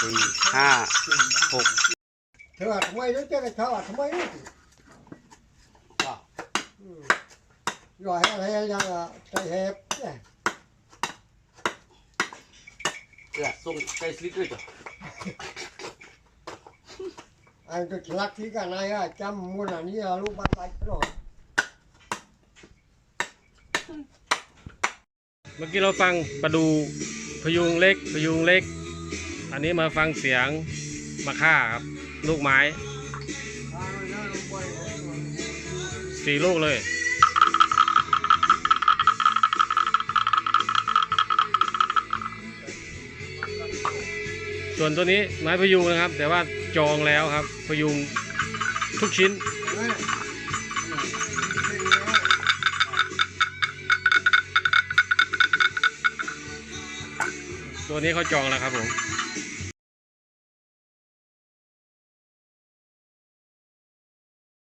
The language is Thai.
สี่ห้าหกเธอว่าทำไมรู้จักกับเขาอ่ทำไมรู้สิอืมย่อยอะไรอย่างอะใจเห็บเนี่ยเออส่งใจสลิด้วยจ้ะอันก็ลักที่กันนายอะจำมูลอันนี้อ่ลูกบ้านไปตลอดเมื่อกี้เราฟังประดูพยุงเล็กพยุงเล็ก อันนี้มาฟังเสียงมะค่าครับ ลูกไม้สี่ลูกเลยส่วนตัวนี้ไม้พยุงนะครับ แต่ว่าจองแล้วครับ พยุงทุกชิ้น ตัวนี้เขาจองแล้วครับผม